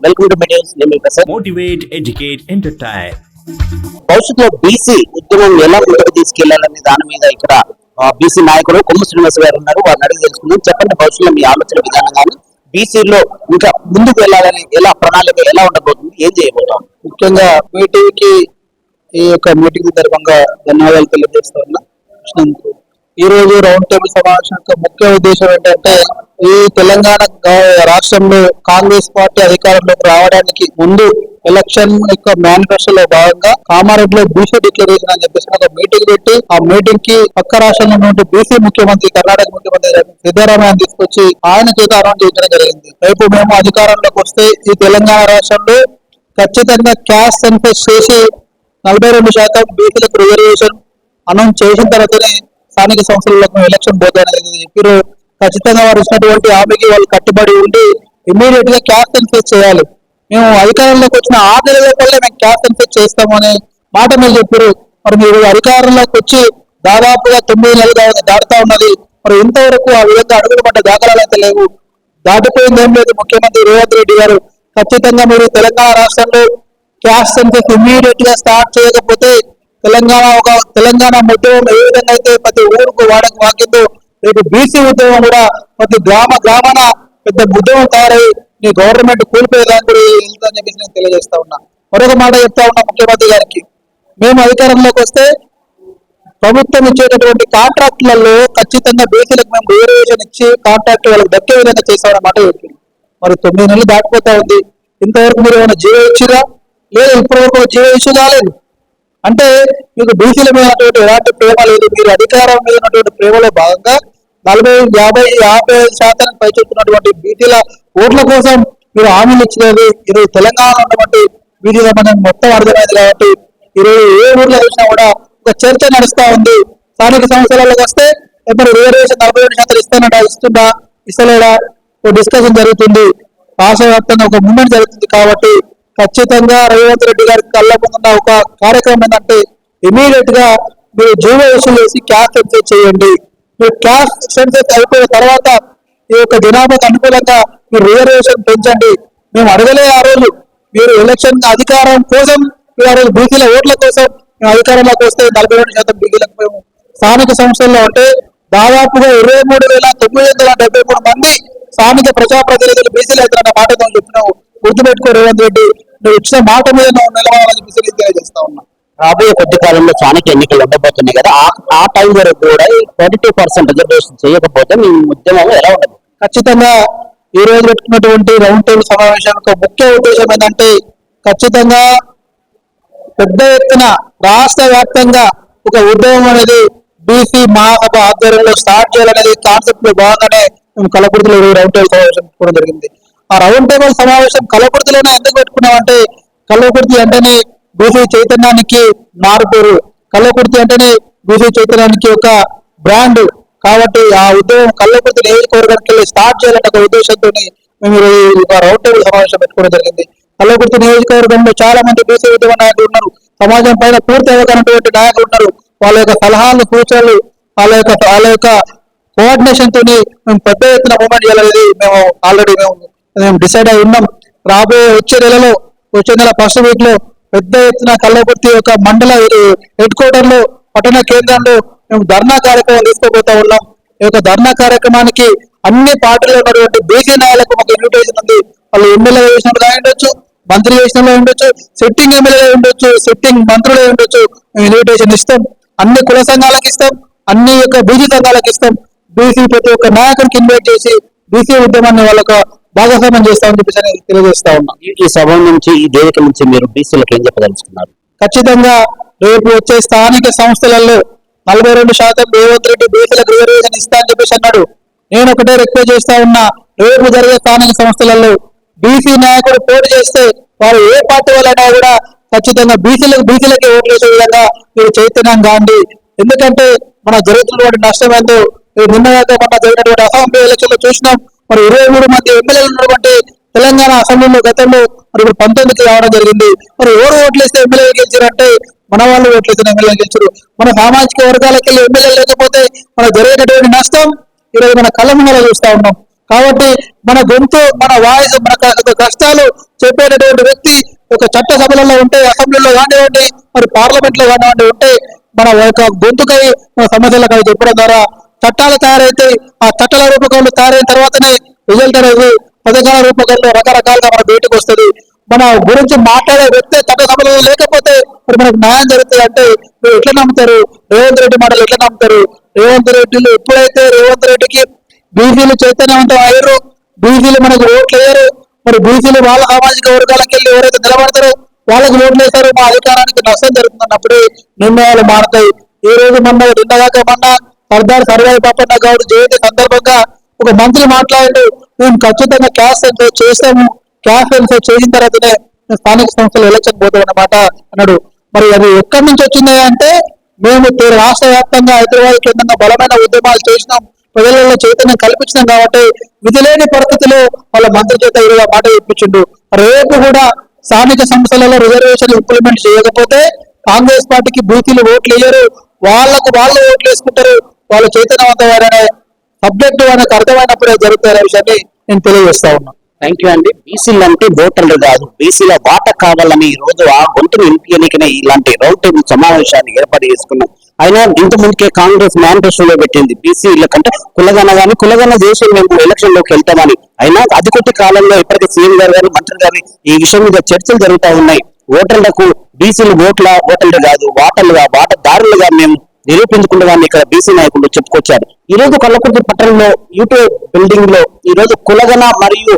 Welcome to medias నేను మీ Prasad motivate, educate, entertain. భవిష్యత్తులో బీసీ ఉద్యమం ఎలా ముందుకు తీసుకెళ్ళాలనే దాని మీద ఇక్కడ బీసీ నాయకుడు కొమ్ము శ్రీనివాస్ గారు ఉన్నారు. వారిని అడిగి తెలుసుకుందాం. చెప్పండి భవిష్యత్తులో మీ ఆలోచన విధానం కానీ బీసీలో ఇంకా ముందుకు వెళ్ళాలని ఎలా ప్రణాళిక ఎలా ఉండబోతుంది? ఏం చేయబోతాం ముఖ్యంగా మీటింగ్కి ఈ యొక్క మీటింగ్ సందర్భంగా ధన్యవాదాలు తెలియజేస్తా ఉన్నా. ఈ రోజు రౌండ్ టేబుల్ సమావేశం యొక్క ముఖ్య ఉద్దేశం ఏంటంటే ఈ తెలంగాణ రాష్ట్రంలో కాంగ్రెస్ పార్టీ అధికారంలోకి రావడానికి ముందు ఎలక్షన్ యొక్క మేనిఫెస్టోలో భాగంగా కామారెడ్డిలో బీసీ డిక్లరేషన్ అని చెప్పేసి ఒక మీటింగ్ పెట్టి ఆ మీటింగ్కి పక్క రాష్ట్రంలో ఉన్నటువంటి బీసీ ముఖ్యమంత్రి కర్ణాటక ముఖ్యమంత్రి సిద్ధరామయ్య తీసుకొచ్చి ఆయన చేత అనౌన్స్ చేయడం జరిగింది. రేపు మేము అధికారంలోకి వస్తే ఈ తెలంగాణ రాష్ట్రంలో ఖచ్చితంగా క్యాష్ సెన్సెస్ చేసి నలభై రెండు శాతం బీసీలకు రిజర్వేషన్ అనౌన్స్ చేసిన తర్వాతనే స్థానిక సంస్థలకు ఎలక్షన్ పోతాయని చెప్పారు ఖచ్చితంగా వారు ఇచ్చినటువంటి హామీకి వాళ్ళు కట్టుబడి ఉండి ఇమీడియట్గా క్యాష్ సెన్సెస్ చేయాలి. మేము అధికారంలోకి వచ్చిన ఆరు నెలల లోపలే మేము క్యాష్ సెన్సెస్ చేస్తామని మాట మీరు చెప్పారు. మరి మీరు అధికారంలోకి వచ్చి దాదాపుగా తొమ్మిది నెలలు దాడుతా ఉన్నది. మరి ఇంతవరకు ఆ విధంగా అడుగులు పడ్డ దాఖలాలు అయితే లేవు. దాటిపోయింది ఏం లేదు. ముఖ్యమంత్రి రేవంత్ రెడ్డి గారు ఖచ్చితంగా మీరు తెలంగాణ రాష్ట్రంలో క్యాష్ సెన్సెస్ ఇమీడియట్గా స్టార్ట్ చేయకపోతే తెలంగాణ ఒక తెలంగాణ ఉద్యమం ఏ విధంగా అయితే ప్రతి ఊరుకు వాడకు వాకిందో రేపు బీసీ ఉద్యమం కూడా ప్రతి గ్రామ గ్రామాన పెద్ద ఉద్యమం తయారై నీ గవర్నమెంట్ కూలిపోయేదాన్ని కూడా వెళ్తుందని చెప్పేసి నేను తెలియజేస్తా ఉన్నా. మరొక మాట చెప్తా ఉన్నా ముఖ్యమంత్రి గారికి. మేము అధికారంలోకి వస్తే ప్రభుత్వం ఇచ్చేటటువంటి కాంట్రాక్టులలో ఖచ్చితంగా బీసీలకు మేము రిజర్వేషన్ ఇచ్చి కాంట్రాక్ట్ వాళ్ళకి దక్కే విధంగా చేసామన్న మాట చెప్పింది. మరి తొమ్మిది నెలలు దాటిపోతా ఉంది. ఇంతవరకు మీరు ఏమైనా జీవో ఇచ్చిరా లేదు ఇప్పటివరకు జీవో ఇచ్చి కాలేదు అంటే మీకు బీసీల మీద ఉన్నటువంటి ఎలాంటి ప్రేమ లేదు. మీరు అధికారం మీద ఉన్నటువంటి ప్రేమలో భాగంగా నలభై యాభై యాభై ఐదు శాతం పై చెప్తున్నటువంటి బీసీల ఓట్ల కోసం మీరు హామీలు ఇచ్చినది ఈరోజు తెలంగాణ ఉన్నటువంటి బీసీ సంబంధం మొత్తం అర్థమైంది కాబట్టి ఈరోజు ఏ ఊర్లో చూసినా కూడా ఒక చర్చ నడుస్తా ఉంది. స్థానిక సంస్థలకు వస్తే ఎప్పుడు రిజర్వేషన్ నలభై ఏడు శాతం ఇస్తానంటే ఇస్తుందా? ఇస్తలేడా? ఒక డిస్కషన్ జరుగుతుంది. రాష్ట్ర వ్యాప్తంగా ఒక మూమెంట్ జరుగుతుంది కాబట్టి ఖచ్చితంగా రేవంత్ రెడ్డి గారి కళ్ళ ముందున్న ఒక కార్యక్రమం ఏంటంటే ఇమీడియట్గా మీరు జీవో వసూలు చేసి క్యాష్ సెన్సెస్ చేయండి. మీరు క్యాష్ సెన్సెస్ అయిపోయిన తర్వాత ఈ యొక్క జనాభాకు అనుకూలంగా మీరు రిజర్వేషన్ పెంచండి. మేము అడగలే ఆ రోజు. మీరు ఎలక్షన్ అధికారం కోసం మీరు ఆ రోజు బీసీల ఓట్ల కోసం మేము అధికారంలోకి వస్తే నలభై రెండు శాతం బీసీలకు మేము స్థానిక సంస్థల్లో అంటే దాదాపుగా ఇరవై మూడు వేల తొమ్మిది వందల డెబ్బై మూడు మంది స్థానిక ప్రజాప్రతినిధులు బీసీలు అవుతారన్న మాట నువ్వు చెప్పినావు. గుర్తుపెట్టుకో రేవంత్ రెడ్డి నువ్వు ఇచ్చిన మాట మీద నువ్వు నిలవాలని చెప్పేసి నేను తెలియజేస్తా ఉన్నా. రాబోయే కొద్ది కాలంలో స్థానిక ఎన్నికలు ఉండబోతున్నాయి కదా ఆ- టైం వరకు కూడా ట్వంటీ టూ పర్సెంట్ రిజర్వేషన్ చేయకపోతే మీ ఉద్యమం ఎలా ఉండదు? ఖచ్చితంగా ఈ రోజు పెట్టుకున్నటువంటి రౌండ్ టేబుల్ సమావేశానికి ముఖ్య ఉద్దేశం ఏంటంటే ఖచ్చితంగా పెద్ద ఎత్తున రాష్ట్ర వ్యాప్తంగా ఒక ఉద్యమం అనేది బీసీ మహాసభ ఆధ్వర్యంలో స్టార్ట్ చేయాలనేది కాన్సెప్ట్లో భాగంగానే మేము కలకుర్తిలో రౌండ్ టేబుల్ సమావేశం పెట్టుకోవడం జరిగింది. ఆ రౌండ్ టేబుల్ సమావేశం కలకుర్తిలోనే ఎందుకు పెట్టుకున్నామంటే కలకుర్తి అంటేనే బీసీ చైతన్యానికి మారుపేరు. కల్లకుర్తి అంటేనే బీసీ చైతన్యానికి ఒక బ్రాండ్ కాబట్టి ఆ ఉద్యమం కల్లకుర్తి నియోజకవర్గానికి వెళ్ళి స్టార్ట్ చేయాలనే ఒక ఉద్దేశంతో మేము ఒక రౌండ్ టేబుల్ సమావేశం పెట్టుకోవడం జరిగింది. కల్లకుర్తి నియోజకవర్గంలో చాలా మంది బీసీ ఉద్యమ నాయకులు ఉన్నారు. సమాజం పైన పూర్తి అవగాహనటువంటి నాయకులు ఉన్నారు. వాళ్ళ యొక్క సలహాలు సూచనలు వాళ్ళ యొక్క వాళ్ళ యొక్క కోఆర్డినేషన్ తోని మేము పెద్ద ఎత్తున మూమెంట్ చేయాలనేది మేము ఆల్రెడీ మేము మేము డిసైడ్ అయి ఉన్నాం. రాబోయే వచ్చే నెలలో వచ్చే నెల ఫస్ట్ వీక్లో పెద్ద ఎత్తున కల్లకుర్తి యొక్క మండల హెడ్ క్వార్టర్లో పట్టణ కేంద్రంలో మేము ధర్నా కార్యక్రమం తీసుకోబోతా ఉన్నాం. ఈ యొక్క ధర్నా కార్యక్రమానికి అన్ని పార్టీలు ఉన్నటువంటి బీసీ నాయకులకు ఒక ఇన్విటేషన్ ఉంది. వాళ్ళు ఎమ్మెల్యే చేసినట్టుగా ఉండొచ్చు మంత్రి చేసిన ఉండొచ్చు సిట్టింగ్ ఎమ్మెల్యే ఉండొచ్చు సిట్టింగ్ మంత్రులు ఉండొచ్చు మేము ఇన్విటేషన్ ఇస్తాం. అన్ని కుల సంఘాలకు ఇస్తాం అన్ని యొక్క బీసీ సంఘాలకు ఇస్తాం. బీసీ ప్రతి ఒక్క నాయకునికి ఇన్వైట్ చేసి బీసీ ఉద్యమాన్ని వాళ్ళకు భాగస్వామ్యం చేస్తామని చెప్పేసి తెలియజేస్తా ఉన్నా. ఈ- సభ నుంచి ఈ వేదిక నుంచి మీరు బీసీలకు ఏం చెప్పదలుచుకున్నారు? ఖచ్చితంగా రేపు వచ్చే స్థానిక సంస్థలలో నలభై రెండు శాతం రేవంత్ రెడ్డి బీసీలకు రిజర్వేషన్ ఇస్తా అని చెప్పేసి అన్నాడు. నేను ఒకటే రిక్వెస్ట్ చేస్తా ఉన్నా రేపు జరిగే స్థానిక సంస్థలలో బీసీ నాయకుడు పోటీ చేస్తే వారు ఏ పార్టీ వాళ్ళైనా కూడా ఖచ్చితంగా బీసీలకు బీసీలకే ఓట్లు వేసే విధంగా మీరు చైతన్యం కాండి ఎందుకంటే మన జరుగుతున్నటువంటి నష్టం ఏందో ఈ జరిగినటువంటి అసెంబ్లీ ఎలక్షన్లో చూసినాం. మరి ఇరవై మూడు మంది ఎమ్మెల్యేలు ఉన్నటువంటి తెలంగాణ అసెంబ్లీలో గతంలో మరి ఇప్పుడు పంతొమ్మిదికి రావడం జరిగింది. మరి ఎవరు ఓట్లేస్తే ఎమ్మెల్యే గెలిచారంటే మన వాళ్ళు ఓట్లేస్తే ఎమ్మెల్యే గెలిచారు. మన సామాజిక వర్గాలకు వెళ్ళి ఎమ్మెల్యే లేకపోతే మన జరిగేటటువంటి నష్టం ఈరోజు మన కళ్ళ ముందర చూస్తా ఉన్నాం. కాబట్టి మన గొంతు మన వాయిస్ మన కష్టాలు చెప్పేటటువంటి వ్యక్తి ఒక చట్ట సభలలో ఉంటే అసెంబ్లీలో కానివ్వండి మరి పార్లమెంట్లో కానివ్వండి ఉంటే మన యొక్క గొంతుకై మన సమస్యలకై చెప్పడం ద్వారా చట్టాలు తయారైతే ఆ చట్టాల రూపకంలో తయారైన తర్వాతనే రిజల్ట్ అనేది పథకాల రూపకంలో రకరకాలుగా మన బయటకు వస్తుంది. మన గురించి మాట్లాడే వ్యక్తి చట్ట సభలో లేకపోతే మరి మనకు న్యాయం జరుగుతుంది అంటే మీరు ఎట్లా నమ్ముతారు? రేవంత్ రెడ్డి మాటలు ఎట్లా నమ్ముతారు? రేవంత్ రెడ్డిలు ఎప్పుడైతే రేవంత్ రెడ్డికి బీసీలు చైతన్యవంతం అయ్యారు బీసీలు మనకు ఓట్లు వేయరు. మరి బీసీలు వాళ్ళ సామాజిక వర్గాలకు వెళ్ళి ఎవరైతే నిలబడతారో వాళ్ళకి ఓట్లు వేస్తారు. మా అధికారానికి నష్టం జరుగుతున్నప్పుడే నిర్ణయాలు మారుతాయి. ఈ రోజు మొన్న నిన్నగాక మొన్న సర్దార్ సర్వాయి పాపన్న గౌడ్ జయంతి సందర్భంగా ఒక మంత్రి మాట్లాడు మేము ఖచ్చితంగా క్యాష్ సెన్సర్ చేస్తాము. క్యాష్ సెన్సర్ చేసిన తర్వాతనే స్థానిక సంస్థలు ఎలక్షన్ పోతాం అన్నమాట అన్నాడు. మరి అది ఎక్కడి నుంచి వచ్చింది అంటే మేము రాష్ట్ర వ్యాప్తంగా హైదరాబాద్ కేంద్రంగా బలమైన ఉద్యమాలు చేసినాం. ప్రజలలో చైతన్యం కల్పించినాం కాబట్టి విధిలేని పరిస్థితిలో వాళ్ళ మంత్రి చేత ఈరోజు మాట ఇప్పించిండు. రేపు కూడా స్థానిక సంస్థలలో రిజర్వేషన్ ఇంప్లిమెంట్ చేయకపోతే కాంగ్రెస్ పార్టీకి బూతీలు ఓట్లు వేయరు. వాళ్ళకు వాళ్ళు ఓట్లు వేసుకుంటారు. వాళ్ళు చైతన్యవంతమైన సబ్జెక్టు అనేది అర్థమైనప్పుడే జరుగుతారు విషయాన్ని నేను తెలియజేస్తా ఉన్నా. థ్యాంక్ యూ అండి బీసీలు అంటే ఓటర్లు కాదు. బీసీల వాట కావాలని ఈ రోజు ఆ గొంతును ఇంపియనికనే ఇలాంటి రౌండ్ టేబుల్ సమావేశాన్ని ఏర్పాటు చేసుకున్నాం. అయినా ఇంత ముందుకే కాంగ్రెస్ మేనిఫెస్టోలో పెట్టింది బీసీల కంటే కులగన గాని కులగన చేసి మేము ఎలక్షన్లోకి వెళ్తామని. అయినా అది కొద్ది కాలంలో ఇప్పటికే సీఎం గారు గారు మంత్రి గారి ఈ విషయం మీద చర్చలు జరుగుతూ ఉన్నాయి. ఓటర్లకు బీసీలు ఓట్ల ఓటర్లు కాదు వాటర్లుగా వాటదారులుగా మేము నిరూపించుకుంటామని ఇక్కడ బీసీ నాయకులు చెప్పుకొచ్చారు. ఈ రోజు కల్లకుర్తి పట్టణంలో యూట్యూబ్ బిల్డింగ్లో ఈ రోజు కులగన మరియు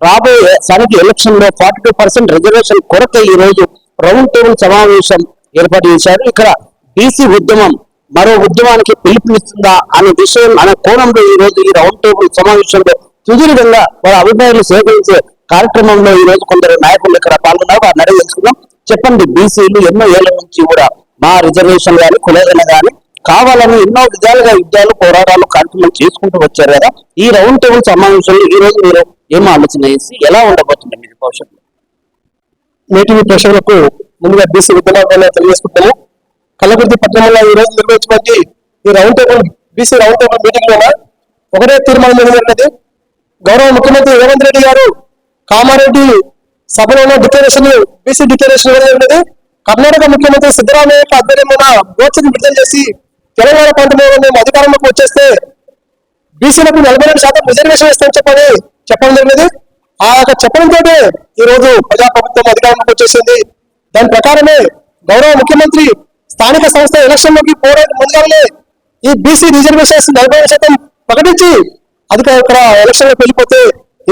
రాబోయే స్థానిక ఎలక్షన్లో ఫార్టీ టూ పర్సెంట్ రిజర్వేషన్ కొరకే ఈ రోజు రౌండ్ టేబుల్ సమావేశం ఏర్పాటు చేశారు. ఇక్కడ బీసీ ఉద్యమం మరో ఉద్యమానికి పిలుపునిస్తుందా అనే విషయం అనే కోణంలో ఈ రోజు ఈ రౌండ్ టేబుల్ సమావేశంలో సుదీర్ఘంగా వారి అభిప్రాయాలు సేకరించే కార్యక్రమంలో ఈ రోజు కొందరు నాయకులు ఇక్కడ పాల్గొన్నారు. వారిని అడిగి తెలుసుకుందాం. చెప్పండి బీసీలు ఎన్నో ఏళ్ళ నుంచి కూడా మా రిజర్వేషన్ కానీ కులగన కానీ కావాలని ఎన్నో విధాలుగా యుద్ధాలు పోరాటాలు కార్యక్రమాలు చేసుకుంటూ వచ్చారు కదా. ఈ రౌండ్ టేబుల్ సమావేశంలో ఈ రోజు మీరు ఏం ఆలోచన చేసి ఎలా ఉండబోతుంది మీరు భవిష్యత్తులో నేటి ప్రేక్షకులకు ముందుగా బీసీ విద్యమాన తెలియజేసుకుంటాము కల్లకుర్తి పట్టణంలో ఈ రోజు నిర్వహించినటువంటి ఈ round table BC round table meeting లోన? ఒకటే తీర్మానం ఏంటంటే గౌరవ ముఖ్యమంత్రి రేవంత్ రెడ్డి గారు కామారెడ్డి సభలోనే డిక్లరేషన్ బీసీ డిక్లరేషన్ జరిగినది కర్ణాటక ముఖ్యమంత్రి సిద్ధరామయ్య యొక్క ఆధ్వర్యంలో గోచరి విడుదల చేసి తెలంగాణ ప్రాంతంలో మేము అధికారంలోకి వచ్చేస్తే బీసీలకు నలభై రెండు శాతం రిజర్వేషన్ ఇస్తామని చెప్పని చెప్పడం జరిగింది. ఆ యొక్క చెప్పడంతో ఈ రోజు ప్రజాప్రభుత్వం అధికారంలోకి వచ్చేసింది. దాని ప్రకారమే గౌరవ ముఖ్యమంత్రి స్థానిక సంస్థ ఎలక్షన్లోకి లోకి ముందుగానే ఈ బీసీ రిజర్వేషన్స్ నలభై శాతం ప్రకటించి అధిక ఇక్కడ ఎలక్షన్లోకి వెళ్ళిపోతే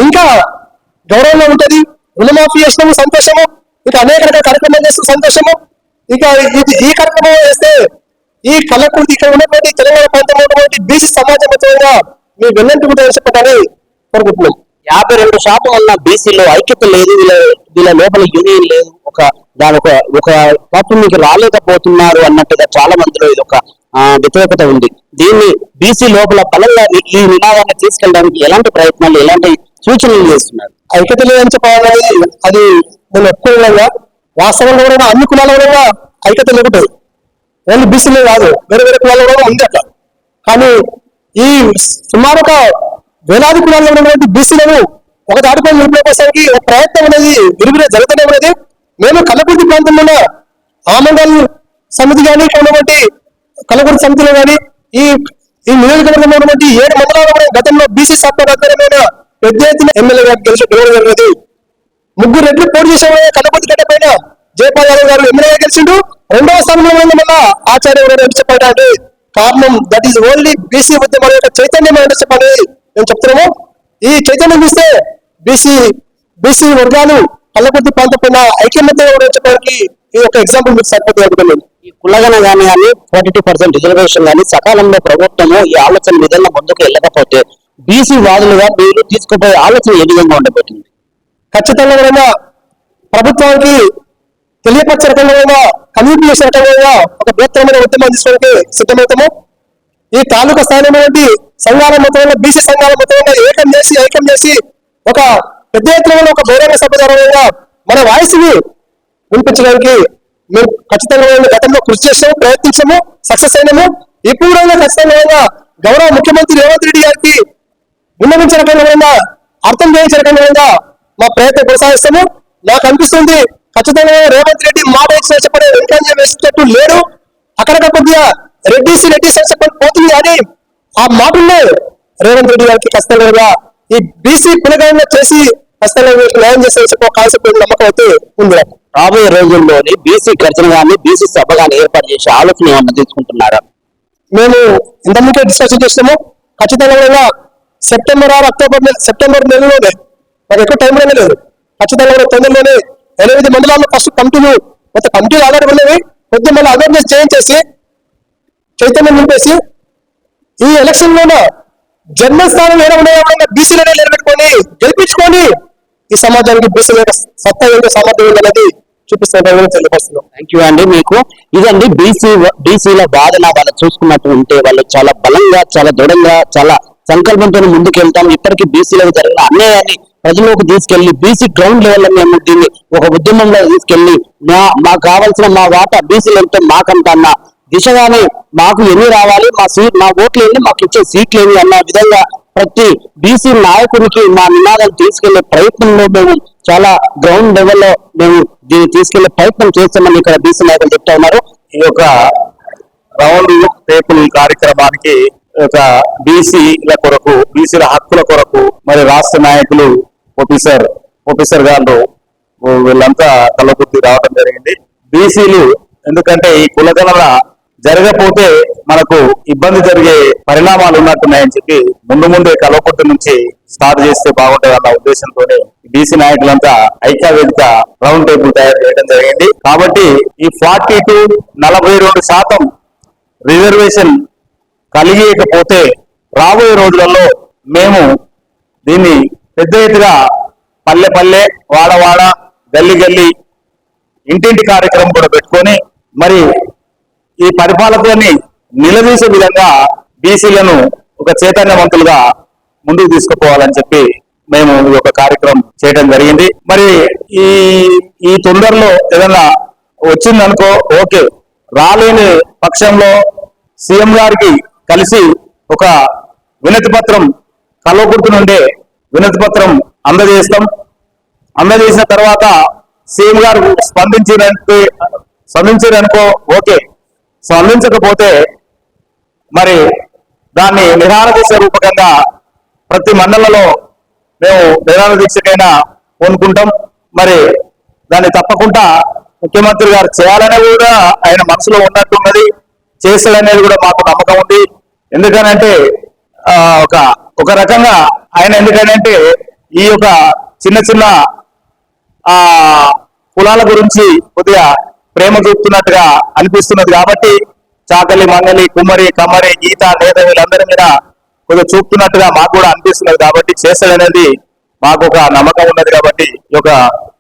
ఇంకా గౌరవంగా ఉంటుంది. రుణమాఫీ చేసినాము సంతోషము. ఇక అనేక రకాల కార్యక్రమాలు చేస్తూ సంతోషము. ఇక ఇది ఈ కార్యక్రమం చేస్తే ఈ కళ్ళకూర్తి ఇక్కడ ఉన్నటువంటి తెలంగాణ ప్రాంతంలో ఉన్నటువంటి బీసీ సమాజం మొత్తంగా మీ వెన్నంటి కూడా చెప్పాలని కోరుకుంటున్నాం. యాభై రెండు శాతం ఉన్న బీసీలో ఐక్యత లేదు. వీళ్ళ వీళ్ళ లోపల యూనియన్ లేదు. ఒక దాని ఒక ఒక మీకు రాలేకపోతున్నారు అన్నట్టుగా చాలా మందిలో ఇది ఒక వ్యతిరేకత ఉంది. దీన్ని బీసీ లోపల బలంగా ఈ నినాదాన్ని తీసుకెళ్ళడానికి ఎలాంటి ప్రయత్నాలు ఎలాంటి సూచనలు చేస్తున్నారు? ఐక్యత లేదని చెప్పాలనేది అది నేను ఒప్పుకోలేగా వాస్తవంలో కూడా అన్ని కులాల కూడా ఐక్యత లేకుంటాయి ఓన్లీ బీసీలే కాదు వేరే వేరే కులాలు కూడా ఉంది అట్లా. కానీ ఈ సుమారు ఒక వేలాది కులాల్లో ఉన్నటువంటి బీసీలను ఒక దాటిపై నిలిపేకోసానికి ఒక ప్రయత్నం అనేది విరివిగా జరుగుతూనే ఉన్నది. మేము కల్లకుర్తి ప్రాంతంలో ఆమంగల్ సమితి కానీ ఇక్కడ ఉన్నటువంటి కల్లకుర్తి సమితిలో కానీ ఈ ఈ నియోజకవర్గంలో ఉన్నటువంటి ఏడు మండలాలు కూడా గతంలో బీసీ సభ్యుల ఆధ్వర్యంలో పెద్ద ఎత్తున ఎమ్మెల్యేగా గెలిచి గెలవడం జరిగినది ముగ్గురు రెడ్లు పోటీ చేసే కల్లకుర్తి గడ్డ పైన. జయపాల్ యాదవ్ గారు ఎమ్మెల్యేగా గెలిచిండు. రెండవ స్థానంలో ఉన్న ఆచార్య ఎవరైనా ఎంత చెప్పడానికి కారణం దట్ ఈస్ ఓన్లీ బీసీ ఉద్యమం యొక్క చైతన్యం ఏంటో చెప్పాలి మేము చెప్తున్నాము. ఈ చైతన్యం చూస్తే బీసీ బీసీ వర్గాలు కల్లకుర్తి ప్రాంతం పైన ఐక్యమత్య చెప్పడానికి ఈ యొక్క ఎగ్జాంపుల్ మీకు సరిపోతుంది అనుకున్నాను ఈ కులగన కానీ ఫార్టీ టూ పర్సెంట్ రిజర్వేషన్ కానీ సకాలంలో ప్రభుత్వము ఈ ఆలోచన విధంగా ముందుకు వెళ్ళకపోతే బీసీ వాదులుగా మీరు తీసుకుపోయే ఆలోచన ఏ విధంగా ఉండబోతుంది? ఖచ్చితంగా కూడా ప్రభుత్వానికి తెలియపరిచే రకంగా కమ్యూనిటీ చేసే రకంగా ఒక బృహత్తరమైన ఉద్యమం తీసుకోవడానికి సిద్ధమవుతాము. ఈ తాలూకా స్థాయిలో సంఘాల మొత్తంలో బీసీ సంఘాల మొత్తంలో ఏకం చేసి ఐక్యం చేసి ఒక పెద్ద ఎత్తున ఒక బహిరంగ సభ ద్వారా మన వాయిస్ని వినిపించడానికి మేము ఖచ్చితంగా గతంలో కృషి చేసాము ప్రయత్నించాము సక్సెస్ అయినాము. ఇప్పుడు కూడా ఖచ్చితంగా గౌరవ ముఖ్యమంత్రి రేవంత్ రెడ్డి గారికి విన్నవించే రకంగా ఉందా అర్థం చేయించే రకంగా ఉందా మా ప్రయత్నం కొనసాగిస్తాము. నాకు అనిపిస్తుంది ఖచ్చితంగా రేవంత్ రెడ్డి మాట ఇచ్చిన చెప్పని వెంకయ్య వేసేటట్టు లేడు. అక్కడక్కడ కొద్దిగా రెడ్డిసి రెడ్డిసి అని చెప్పని పోతుంది కానీ ఆ మాటల్లో రేవంత్ రెడ్డి గారికి ఖచ్చితంగా ఈ బీసీ పిలగంగా చేసి ఖచ్చితంగా న్యాయం చేసే చెప్పే కాన్సెప్ట్ నమ్మకం అయితే ఉంది. రాబోయే రోజుల్లోని బీసీ గర్జన గాని బీసీ సభ గాని ఏర్పాటు చేసే ఆలోచన ఏమన్నా తీసుకుంటున్నారా? మేము ఇంతకుముందే డిస్కషన్ చేసినాము ఖచ్చితంగా సెప్టెంబర్ ఆరు అక్టోబర్ నెల సెప్టెంబర్ నెలలోనే మాకు ఎక్కువ టైం అనేది లేదు. ఖచ్చితంగా తొందరలోనే ఎనిమిది మండలాల్లో ఫస్ట్ కమిటీలు మొత్తం కమిటీలు ఆల్రెడీ ఉన్నవి కొద్ది మళ్ళీ అవేర్నెస్ చేయించేసి చైతన్యం నింపేసి ఈ ఎలక్షన్ లోన జన్మస్థానం ఏదో ఉన్నాయో బీసీలనే నిలబెట్టుకొని గెలిపించుకొని ఈ సమాజానికి బీసీ సత్తా ఏంటో సామర్థ్యం ఏంటో అనేది తెలియపరుస్తున్నాం. థ్యాంక్ యూ అండి మీకు. ఇదండి బీసీ బీసీల వాదన వాళ్ళు చూసుకున్నట్టు ఉంటే వాళ్ళు చాలా బలంగా చాలా దృఢంగా చాలా సంకల్పంతో ముందుకెళ్తాం. ఇప్పటికీ బీసీలకు జరిగిన అన్యాయాన్ని ప్రజల్లోకి తీసుకెళ్ళి బీసీ గ్రౌండ్ లెవెల్లో మేము దీన్ని ఒక ఉద్యమంలో తీసుకెళ్ళి మా మాకు కావాల్సిన మా వాటా బీసీలు ఎంతో మాకంత దిశగానే మాకు ఎన్ని రావాలి మా సీట్ మా ఓట్లు ఎన్ని మాకు ఇచ్చే సీట్లు ఏమి అన్న విధంగా ప్రతి బీసీ నాయకునికి మా నినాదాలు తీసుకెళ్ళే ప్రయత్నంలో మేము చాలా గ్రౌండ్ లెవెల్లో మేము దీన్ని తీసుకెళ్ళే ప్రయత్నం చేస్తామని ఇక్కడ బీసీ నాయకులు చెప్తా ఉన్నారు. ఈ యొక్క రౌండ్ టేబుల్ కార్యక్రమానికి ఒక బీసీల కొరకు బీసీల హక్కుల కొరకు మరి రాష్ట్ర నాయకులు ప్రొఫెసర్ ప్రొఫెసర్ గారు వీళ్ళంతా తలబుద్ధి రావడం జరిగింది. బీసీలు ఎందుకంటే ఈ కులగణన జరగకపోతే మనకు ఇబ్బంది జరిగే పరిణామాలు ఉన్నట్టున్నాయని చెప్పి ముందు ముందే కలవకొట్టు నుంచి స్టార్ట్ చేస్తే బాగుంటుంది అన్న ఉద్దేశంతోనే బీసీ నాయకులంతా ఐక్య వేదిక రౌండ్ టేబుల్ తయారు చేయడం జరిగింది. కాబట్టి ఈ ఫార్టీ టు నలభై రెండు శాతం రిజర్వేషన్ కలిగేయకపోతే రాబోయే రోజులలో మేము దీన్ని పెద్ద ఎత్తుగా పల్లె పల్లె వాడవాడ గల్లి గల్లి ఇంటింటి కార్యక్రమం కూడా పెట్టుకొని మరి ఈ పరిపాలకులని నిలదీసే విధంగా బీసీలను ఒక చైతన్యవంతులుగా ముందుకు తీసుకుపోవాలని చెప్పి మేము ఈ యొక్క కార్యక్రమం చేయడం జరిగింది. మరి ఈ ఈ తొందరలో ఏదన్నా వచ్చిందనుకో ఓకే రాలేని పక్షంలో సీఎం గారికి కలిసి ఒక వినతి పత్రం కల్వకుర్తి నుండే వినతి పత్రం అందజేస్తాం. అందజేసిన తర్వాత సీఎం గారు స్పందించినంటే స్పందించారనుకో ఓకే. స్పందించకపోతే మరి దాన్ని నిరాహార దీక్ష రూపకంగా ప్రతి మండలంలో మేము నిరాహార దీక్షకైనా కోనుకుంటాం. మరి దాన్ని తప్పకుండా ముఖ్యమంత్రి గారు చేయాలనేది కూడా ఆయన మనసులో ఉన్నట్టున్నది చేస్తాడనేది కూడా మాకు నమ్మకం ఉంది. ఎందుకనంటే ఒక ఒక రకంగా ఆయన ఎందుకనంటే ఈ యొక్క చిన్న చిన్న ఆ కులాల గురించి కొద్దిగా ప్రేమ చూపుతున్నట్టుగా అనిపిస్తున్నది కాబట్టి చాకలి మంగలి కుమ్మరి కమ్మరి గీత నేత వీళ్ళందరి మీద కొద్దిగా చూపుతున్నట్టుగా మాకు కూడా అనిపిస్తున్నది కాబట్టి చేస్తాడనేది మాకు ఒక నమ్మకం ఉన్నది కాబట్టి ఈ యొక్క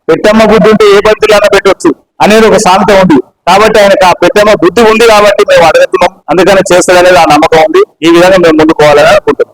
పెట్టమ్మ బుద్ధి ఉంటే ఏ బంతులైనా పెట్టవచ్చు అనేది ఒక సామెత ఉంది. కాబట్టి ఆయనకు ఆ పెద్దమ్మ బుద్ధి ఉంది కాబట్టి మేము అడుగుతున్నాం. అందుకని చేస్తాడనేది ఆ నమ్మకం ఉంది. ఈ విధంగా మేము ముందుకు పోవాలని అనుకుంటున్నాం.